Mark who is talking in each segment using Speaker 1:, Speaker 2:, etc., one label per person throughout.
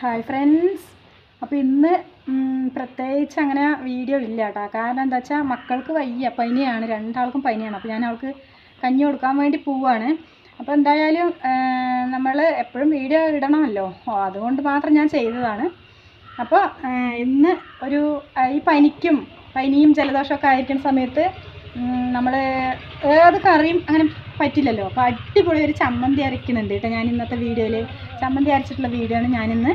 Speaker 1: Hi friends അപ്പോൾ ഇന്ന് പ്രത്യേകിച്ച് അങ്ങനെ വീഡിയോ ഇല്ല കേട്ടോ കാരണം എന്താ വെച്ചാൽ മക്കൾക്ക് വയ്യ. പനിയാണ്. രണ്ടാൾക്കും പനിയാണ്. അപ്പോൾ ഞാൻ അവൾക്ക് കഞ്ഞി കൊടുക്കാൻ വേണ്ടി പോവാണ്. അപ്പോൾ എന്തായാലും നമ്മൾ എപ്പോഴും വീഡിയോ ഇടണമല്ലോ. അതുകൊണ്ട് മാത്രം ഞാൻ ചെയ്തതാണ്. അപ്പോൾ ഇന്ന് ഒരു ഈ പനിക്കും പനിയും ജലദോഷമൊക്കെ ആയിരിക്കുന്ന സമയത്ത് നമ്മൾ ഏത് കറിയും അങ്ങനെ പറ്റില്ലല്ലോ. അപ്പോൾ അടിപൊളി ഒരു ചമ്മന്തി അരയ്ക്കുന്നുണ്ട് കേട്ടോ ഞാൻ ഇന്നത്തെ വീഡിയോയിൽ ചമ്മന്തി അരച്ചിട്ടുള്ള വീഡിയോ ആണ് ഞാനിന്ന്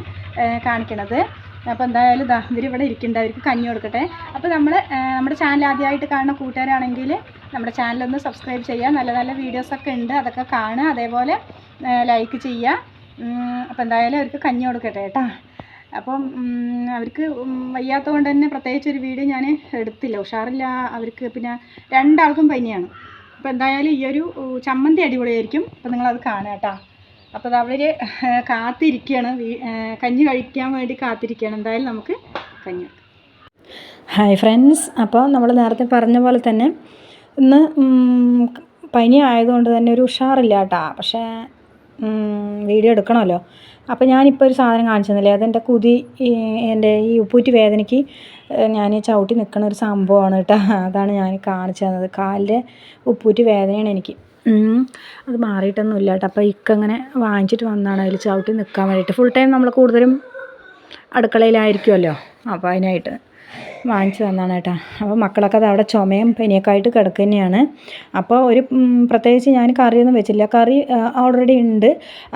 Speaker 1: കാണിക്കണത്. അപ്പോൾ എന്തായാലും ദാ ഇവരിവിടെ ഇരിക്കുന്നുണ്ട്. അവർക്ക് കഞ്ഞി കൊടുക്കട്ടെ. അപ്പോൾ നമ്മൾ നമ്മുടെ ചാനൽ ആദ്യമായിട്ട് കാണുന്ന കൂട്ടുകാരാണെങ്കിൽ നമ്മുടെ ചാനലൊന്ന് സബ്സ്ക്രൈബ് ചെയ്യുക. നല്ല നല്ല വീഡിയോസൊക്കെ ഉണ്ട്. അതൊക്കെ കാണുക. അതേപോലെ ലൈക്ക് ചെയ്യുക. അപ്പോൾ എന്തായാലും അവർക്ക് കഞ്ഞി കൊടുക്കട്ടെ കേട്ടോ. അപ്പം അവർക്ക് വയ്യാത്തത് കൊണ്ട് തന്നെ പ്രത്യേകിച്ച് ഒരു വീഡിയോ ഞാൻ എടുത്തില്ല. ഉഷാറില്ല. അവർക്ക് പിന്നെ രണ്ടാൾക്കും പനിയാണ്. അപ്പോൾ എന്തായാലും ഈ ഒരു ഉ, ചമ്മന്തി അടിപൊളിയായിരിക്കും. അപ്പോൾ നിങ്ങളത് കാണുക കേട്ടോ. അപ്പോൾ അവർ കാത്തിരിക്കുകയാണ് കഞ്ഞി കഴിക്കാൻ വേണ്ടി കാത്തിരിക്കുകയാണ് എന്തായാലും നമുക്ക് കഞ്ഞി ഹായ് ഫ്രണ്ട്സ്. അപ്പോൾ നമ്മൾ നേരത്തെ പറഞ്ഞ പോലെ തന്നെ ഇന്ന് പനി ആയതുകൊണ്ട് തന്നെ ഒരു ഉഷാറില്ല കേട്ടോ. പക്ഷേ വീഡിയോ എടുക്കണമല്ലോ. അപ്പോൾ ഞാനിപ്പോൾ ഒരു സാധനം കാണിച്ചു തന്നില്ലേ അതെന്റെ കുതി എന്റെ ഈ ഉപ്പൂറ്റി വേദനയ്ക്ക് ഞാൻ ചവിട്ടി നിൽക്കുന്ന ഒരു സംഭവമാണ് കേട്ടോ. അതാണ് ഞാൻ കാണിച്ചു തന്നത്. കാലിന്റെ ഉപ്പൂറ്റി വേദനയാണ് എനിക്ക്. അത് മാറിയിട്ടൊന്നും ഇല്ല കേട്ടോ അപ്പോൾ ഇക്കങ്ങനെ വാങ്ങിച്ചിട്ട് വന്നതാണ് അതിൽ ചവിട്ടി നിൽക്കാൻ വേണ്ടിയിട്ട്. ഫുൾ ടൈം നമ്മൾ കൂടുതലും അടുക്കളയിലായിരിക്കുമല്ലോ അപ്പോൾ അതിനായിട്ട്. വാങ്ങിച്ചു തന്നതാണ് കേട്ടോ. അപ്പോൾ മക്കളൊക്കെ അത് അവിടെ ചുമയും പനിയൊക്കെ ആയിട്ട് കിടക്കുന്നതാണ് അപ്പോൾ ഒരു പ്രത്യേകിച്ച് ഞാൻ കറിയൊന്നും വെച്ചില്ല. കറി ഓൾറെഡി ഉണ്ട്.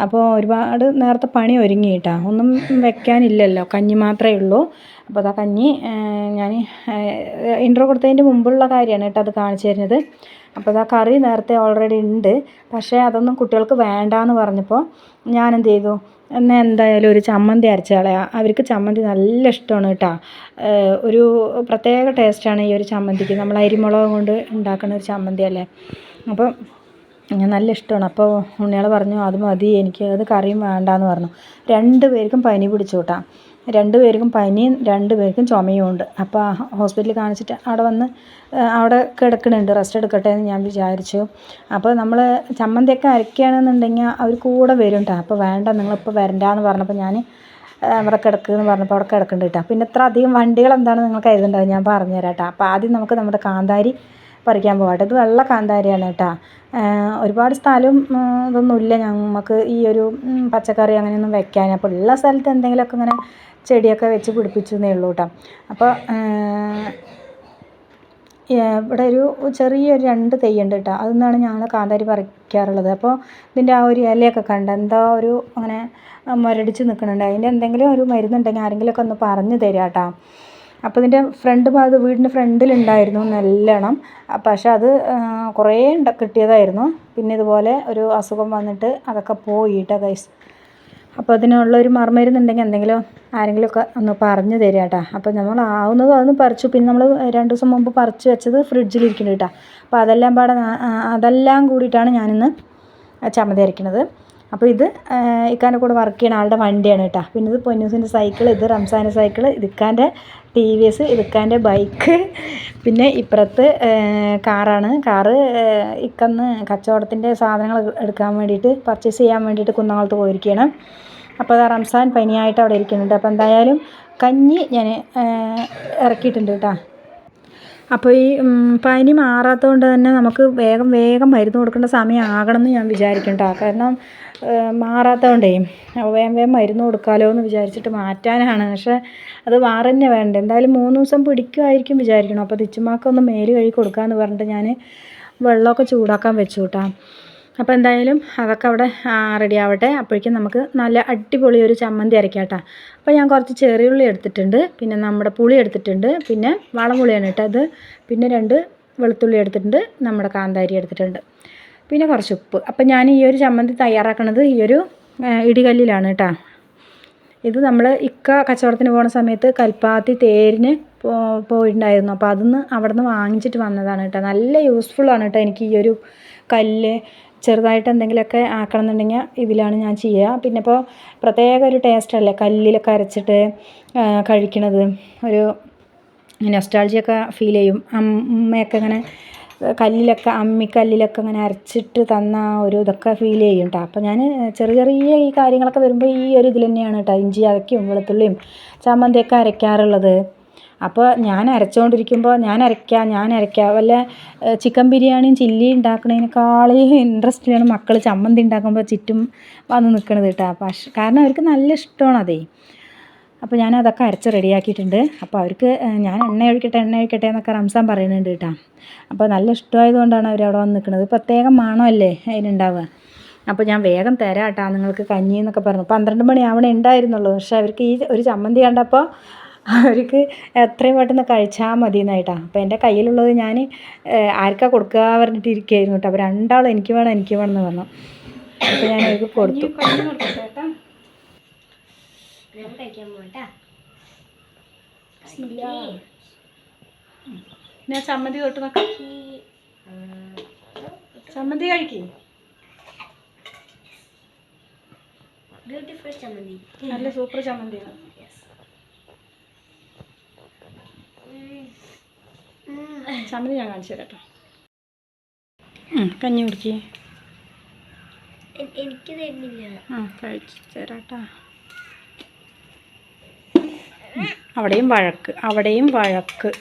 Speaker 1: അപ്പോൾ ഒരുപാട് നേരത്തെ പണി ഒരുങ്ങി കേട്ടോ. ഒന്നും വെക്കാനില്ലല്ലോ. കഞ്ഞി മാത്രമേ ഉള്ളൂ. അപ്പോൾ അതാ കഞ്ഞി ഞാൻ ഇൻട്രോ കൊടുത്തതിന്റെ മുമ്പുള്ള കാര്യമാണ് കേട്ടോ അത് കാണിച്ചു തരുന്നത്. അപ്പോൾ അതാ കറി നേരത്തെ ഓൾറെഡി ഉണ്ട്. പക്ഷേ അതൊന്നും കുട്ടികൾക്ക് വേണ്ട എന്ന് പറഞ്ഞപ്പോൾ ഞാൻ എന്ത് ചെയ്തു? എന്നാൽ എന്തായാലും ഒരു ചമ്മന്തി അരച്ച് കളയാം അവർക്ക് ചമ്മന്തി നല്ല ഇഷ്ടമാണ് കേട്ടോ. ഒരു പ്രത്യേക ടേസ്റ്റാണ് ഈ ഒരു ചമ്മന്തിക്ക്. നമ്മൾ അരിമുളക് കൊണ്ട് ഉണ്ടാക്കുന്ന ഒരു ചമ്മന്തി അല്ലേ? അപ്പം ഞാൻ നല്ല ഇഷ്ടമാണ്. അപ്പോൾ ഉണ്ണിയാൾ പറഞ്ഞു അത് മതി എനിക്ക് അത് കറിയും വേണ്ടാന്ന് പറഞ്ഞു. രണ്ട് പേർക്കും പനി പിടിച്ചു കേട്ടോ രണ്ട് പേർക്കും പനിയും രണ്ട് പേർക്കും ചുമയും ഉണ്ട്. അപ്പോൾ ഹോസ്പിറ്റലിൽ കാണിച്ചിട്ട് അവിടെ വന്ന് അവിടെ കിടക്കണുണ്ട്. റെസ്റ്റ് എടുക്കട്ടെ എന്ന് ഞാൻ വിചാരിച്ചു. അപ്പോൾ നമ്മൾ ചമ്മന്തിയൊക്കെ അരക്കുകയാണെന്നുണ്ടെങ്കിൽ അവർ കൂടെ വരും കേട്ടോ അപ്പോൾ വേണ്ട നിങ്ങളിപ്പോൾ വരണ്ടാന്ന് പറഞ്ഞപ്പോൾ ഞാൻ അവിടെ കിടക്കുമെന്ന് പറഞ്ഞപ്പോൾ അവിടെ കിടക്കുന്നുണ്ട് കേട്ടോ പിന്നെ ഇത്ര അധികം വണ്ടികൾ എന്താണ് നിങ്ങൾ എഴുതേണ്ടത് ഞാൻ പറഞ്ഞുതരാം കേട്ടോ അപ്പോൾ ആദ്യം നമുക്ക് നമ്മുടെ കാന്താരി പറിക്കാൻ പോകട്ടെ ഇത് വെള്ള കാന്താരിയാണ് കേട്ടോ ഒരുപാട് സ്ഥലവും ഉം, ഇതൊന്നുമില്ല. നമുക്ക് ഈ ഒരു പച്ചക്കറി അങ്ങനെയൊന്നും വെക്കാൻ. അപ്പോൾ ഉള്ള സ്ഥലത്ത് എന്തെങ്കിലുമൊക്കെ ഇങ്ങനെ ചെടിയൊക്കെ വെച്ച് പിടിപ്പിച്ചു എന്നേ ഉള്ളൂ കേട്ടോ അപ്പോൾ ഇവിടെ ഒരു ചെറിയൊരു രണ്ട് തെയ്യുണ്ട് കേട്ടോ. അതിൽ നിന്നാണ് ഞങ്ങൾ കാന്താരി പറിക്കാറുള്ളത്. അപ്പോൾ ഇതിന്റെ ആ ഒരു ഇലയൊക്കെ കണ്ട് എന്തോ ഒരു അങ്ങനെ മുരടിച്ച് നിൽക്കുന്നുണ്ട്. അതിന്റെ എന്തെങ്കിലും ഒരു മരുന്നുണ്ടെങ്കിൽ ആരെങ്കിലുമൊക്കെ ഒന്ന് പറഞ്ഞു തരാം കേട്ടോ. അപ്പോൾ ഇതിന്റെ ഫ്രണ്ട് ഭാഗത്ത് വീടിന്റെ ഫ്രണ്ടിലുണ്ടായിരുന്നു നല്ലോണം പക്ഷെ അത് കുറേ കിട്ടിയതായിരുന്നു. പിന്നെ ഇതുപോലെ ഒരു അസുഖം വന്നിട്ട് അതൊക്കെ പോയി കേട്ടോ ഗൈസ്. അപ്പോൾ അതിനുള്ള ഒരു മറുമരുന്നുണ്ടെങ്കിൽ എന്തെങ്കിലും ആരെങ്കിലും ഒക്കെ ഒന്ന് പറഞ്ഞു തരിക കേട്ടോ അപ്പോൾ നമ്മൾ ആവുന്നത് അതൊന്ന് പറിച്ചു. പിന്നെ നമ്മൾ രണ്ട് ദിവസം മുമ്പ് പറിച്ച് വെച്ചത് ഫ്രിഡ്ജിലിരിക്കുന്നുണ്ട് കേട്ടോ അപ്പോൾ അതെല്ലാം പാടെ അതെല്ലാം കൂടിയിട്ടാണ് ഞാനിന്ന് ചമ്മന്തി അരയ്ക്കുന്നത്. അപ്പോൾ ഇത് ഇക്കാന്റെ കൂടെ വർക്ക് ചെയ്യുന്ന ആളുടെ വണ്ടിയാണ് കേട്ടോ. പിന്നെ ഇത് പൊന്നൂസിന്റെ സൈക്കിൾ ഇത് റംസാന്റെ സൈക്കിൾ ഇത് ഇക്കാന്റെ ടി വി എസ് ഇത് ഇക്കാന്റെ ബൈക്ക് പിന്നെ ഇപ്പുറത്ത് കാറാണ് കാറ് ഇക്കന്ന് കച്ചവടത്തിന്റെ സാധനങ്ങൾ എടുക്കാൻ വേണ്ടിയിട്ട് പർച്ചേസ് ചെയ്യാൻ വേണ്ടിയിട്ട് കുന്നംകുളത്ത് പോയിരിക്കുകയാണ് അപ്പോൾ അത് റംസാൻ പനിയായിട്ട് അവിടെ ഇരിക്കുന്നുണ്ട്. അപ്പോൾ എന്തായാലും കഞ്ഞി ഞാൻ ഇറക്കിയിട്ടുണ്ട് കേട്ടോ. അപ്പോൾ ഈ പനി മാറാത്തതുകൊണ്ട് തന്നെ നമുക്ക് വേഗം വേഗം മരുന്ന് കൊടുക്കേണ്ട സമയം ആകണമെന്ന് ഞാൻ വിചാരിക്കും കേട്ടോ കാരണം മാറാത്തതുകൊണ്ടേ വേഗം വേഗം മരുന്ന് കൊടുക്കാമല്ലോ എന്ന് വിചാരിച്ചിട്ട് മാറ്റാനാണ്. പക്ഷേ അത് മാറി തന്നെ വേണ്ട. എന്തായാലും മൂന്ന് ദിവസം പിടിക്കുമായിരിക്കും വിചാരിക്കണം. അപ്പോൾ തിച്ചുമാക്കൊന്ന് മേൽ കഴുകി കൊടുക്കാമെന്ന് പറഞ്ഞിട്ട് ഞാൻ വെള്ളമൊക്കെ ചൂടാക്കാൻ വെച്ചു കേട്ടോ അപ്പോൾ എന്തായാലും അതൊക്കെ അവിടെ റെഡി ആവട്ടെ. അപ്പോഴേക്കും നമുക്ക് നല്ല അടിപൊളി ഒരു ചമ്മന്തി അരയ്ക്കാം കേട്ടോ അപ്പോൾ ഞാൻ കുറച്ച് ചെറിയുള്ളി എടുത്തിട്ടുണ്ട്. പിന്നെ നമ്മുടെ പുളി എടുത്തിട്ടുണ്ട്. പിന്നെ വളമുളിയാണ് കേട്ടോ അത് പിന്നെ രണ്ട് വെളുത്തുള്ളി എടുത്തിട്ടുണ്ട്. നമ്മുടെ കാന്താരി എടുത്തിട്ടുണ്ട്. പിന്നെ കുറച്ച് ഉപ്പ്. അപ്പം ഞാൻ ഈ ഒരു ചമ്മന്തി തയ്യാറാക്കുന്നത് ഈ ഒരു ഇടികല്ലിലാണ് കേട്ടോ. ഇത് നമ്മൾ ഇക്ക കച്ചവടത്തിന് പോകുന്ന സമയത്ത് കൽപ്പാത്തി തേരിന് പോയിട്ടുണ്ടായിരുന്നു. അപ്പോൾ അതിന്ന് അവിടെ നിന്ന് വാങ്ങിച്ചിട്ട് വന്നതാണ് കേട്ടോ. നല്ല യൂസ്ഫുള്ളാണ് കേട്ടോ എനിക്ക് ഈ ഒരു കല്ല് ചെറുതായിട്ട് എന്തെങ്കിലുമൊക്കെ ആക്കണം എന്നുണ്ടെങ്കിൽ ഇതിലാണ് ഞാൻ ചെയ്യുക. പിന്നെ ഇപ്പോൾ പ്രത്യേക ഒരു ടേസ്റ്റല്ലേ കല്ലിലൊക്കെ അരച്ചിട്ട് കഴിക്കണത്. ഒരു നൊസ്റ്റാൾജിയൊക്കെ ഫീൽ ചെയ്യും. അമ്മയൊക്കെ ഇങ്ങനെ കല്ലിലൊക്കെ അമ്മിക്കല്ലിലൊക്കെ ഇങ്ങനെ അരച്ചിട്ട് തന്ന ആ ഒരു ഇതൊക്കെ ഫീൽ ചെയ്യും കേട്ടോ അപ്പോൾ ഞാൻ ചെറിയ ചെറിയ ഈ കാര്യങ്ങളൊക്കെ വരുമ്പോൾ ഈ ഒരു ഇതിൽ തന്നെയാണ് കേട്ടോ ഇഞ്ചി അരയ്ക്കും വെളുത്തുള്ളിയും ചമ്മന്തിയൊക്കെ അരയ്ക്കാറുള്ളത്. അപ്പോൾ ഞാൻ അരച്ചുകൊണ്ടിരിക്കുമ്പോൾ ഞാൻ അരയ്ക്കാം ഞാൻ അരയ്ക്കാം. വല്ല ചിക്കൻ ബിരിയാണിയും ചില്ലി ഉണ്ടാക്കുന്നതിനേക്കാളും ഇൻട്രസ്റ്റിലാണ് മക്കൾ ചമ്മന്തി ഉണ്ടാക്കുമ്പോൾ ചുറ്റും വന്ന് നിൽക്കണത് കേട്ടോ പക്ഷേ കാരണം അവർക്ക് നല്ല ഇഷ്ടമാണ് അതേ. അപ്പോൾ ഞാൻ അതൊക്കെ അരച്ച് റെഡിയാക്കിയിട്ടുണ്ട്. അപ്പോൾ അവർക്ക് ഞാൻ എണ്ണ ഒഴിക്കട്ടെ എണ്ണ ഒഴിക്കട്ടെ എന്നൊക്കെ റംസാൻ പറയുന്നുണ്ട് കേട്ടോ അപ്പോൾ നല്ല ഇഷ്ടമായതുകൊണ്ടാണ് അവർ വന്ന് നിൽക്കുന്നത് പ്രത്യേകം മണമല്ലേ അതിനുണ്ടാവുക. അപ്പോൾ ഞാൻ വേഗം തരാം കേട്ടോ നിങ്ങൾക്ക് കഞ്ഞി എന്നൊക്കെ പറഞ്ഞു. പന്ത്രണ്ട് മണി ആവണേ ഉണ്ടായിരുന്നുള്ളൂ. പക്ഷേ അവർക്ക് ഈ ഒരു ചമ്മന്തി കണ്ടപ്പോൾ അവർക്ക് എത്രയും പെട്ടെന്ന് കഴിച്ചാൽ മതി എന്നായിട്ടാ അപ്പോൾ എന്റെ കയ്യിലുള്ളത് ഞാൻ ആർക്കാ കൊടുക്കുക പറഞ്ഞിട്ട് ഇരിക്കുകയായിരുന്നു കേട്ടോ. അപ്പോൾ രണ്ടാളും എനിക്ക് വേണം എനിക്ക് വേണം എന്ന് പറഞ്ഞു. അപ്പോൾ ഞാൻ അവർക്ക് കൊടുത്തു.
Speaker 2: ഞാൻ
Speaker 1: ചമ്മന്തി തൊട്ട് നോക്കാം. ചമ്മന്തി കഴിക്കേ.
Speaker 2: ബ്യൂട്ടിഫുൾ ചമ്മന്തി.
Speaker 1: നല്ല സൂപ്പർ ചമ്മന്തിയാണ്. ചമ്മന്തി ഞാൻ കാണിച്ചു തരാം കേട്ടോ. കഞ്ഞി കുടിക്ക്.
Speaker 2: എനിക്ക് തരുന്നില്ല.
Speaker 1: ആ കഴിച്ചു അവിടെയും വഴക്ക് അവിടെയും വഴക്ക്.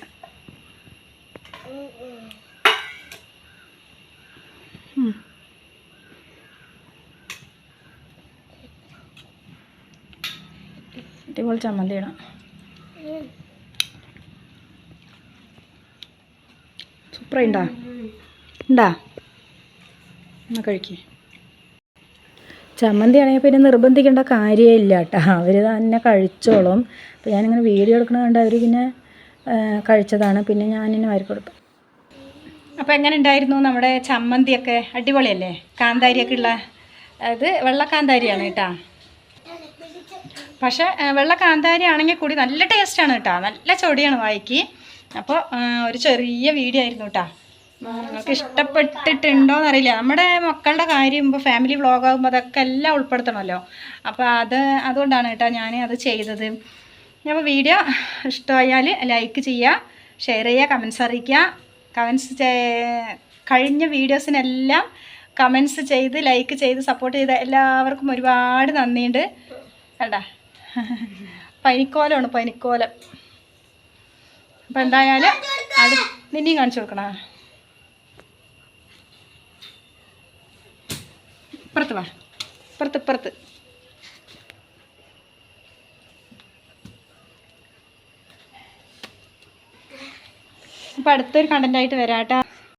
Speaker 1: അടിപൊളി ചമ്മന്തി ഇടാം സൂപ്പറായി ഉണ്ടാ ഉണ്ടാ എന്നാ കഴിക്കേ. ചമ്മന്തി ആണെങ്കിൽ പിന്നെ നിർബന്ധിക്കേണ്ട കാര്യമേ ഇല്ല കേട്ടോ അവർ തന്നെ കഴിച്ചോളും. അപ്പോൾ ഞാനിങ്ങനെ വീഡിയോ എടുക്കണ കണ്ട് അവർ പിന്നെ കഴിച്ചതാണ്. പിന്നെ ഞാനിങ്ങനെ വാരി കൊടുത്തു അപ്പോൾ എങ്ങനെ ഉണ്ടായിരുന്നു നമ്മുടെ ചമ്മന്തിയൊക്കെ? അടിപൊളിയല്ലേ? കാന്താരിയൊക്കെ ഉള്ള അത് വെള്ള കാന്താരിയാണ് കേട്ടോ. പക്ഷേ വെള്ള കാന്താരി ആണെങ്കിൽ കൂടി നല്ല ടേസ്റ്റാണ് കേട്ടോ. നല്ല ചൊടിയാണ് വായിക്ക്. അപ്പോൾ ഒരു ചെറിയ വീഡിയോ ആയിരുന്നു കേട്ടോ നിങ്ങൾക്ക് ഇഷ്ടപ്പെട്ടിട്ടുണ്ടോ എന്നറിയില്ല നമ്മുടെ മക്കളുടെ കാര്യം ഇപ്പോൾ ഫാമിലി വ്ളോഗാകുമ്പോൾ അതൊക്കെ എല്ലാം ഉൾപ്പെടുത്തണമല്ലോ. അപ്പോൾ അത് അതുകൊണ്ടാണ് കേട്ടോ ഞാൻ അത് ചെയ്തത്. അപ്പോൾ വീഡിയോ ഇഷ്ടമായാൽ ലൈക്ക് ചെയ്യുക ഷെയർ ചെയ്യുക കമൻസ് അറിയിക്കുക കമൻസ് കഴിഞ്ഞ വീഡിയോസിനെല്ലാം കമൻസ് ചെയ്ത് ലൈക്ക് ചെയ്ത് സപ്പോർട്ട് ചെയ്ത എല്ലാവർക്കും ഒരുപാട് നന്ദിയുണ്ട്. കണ്ട പനിക്കോലമാണ് പനിക്കോലം. അപ്പം എന്തായാലും അത് നിന്നെയും കാണിച്ചു കൊടുക്കണ. ഇപ്പുറത്ത് വാ. ഇപ്പുറത്ത് ഇപ്പുറത്ത്. അപ്പം അടുത്തൊരു കണ്ടന്റായിട്ട് വരാട്ടോ.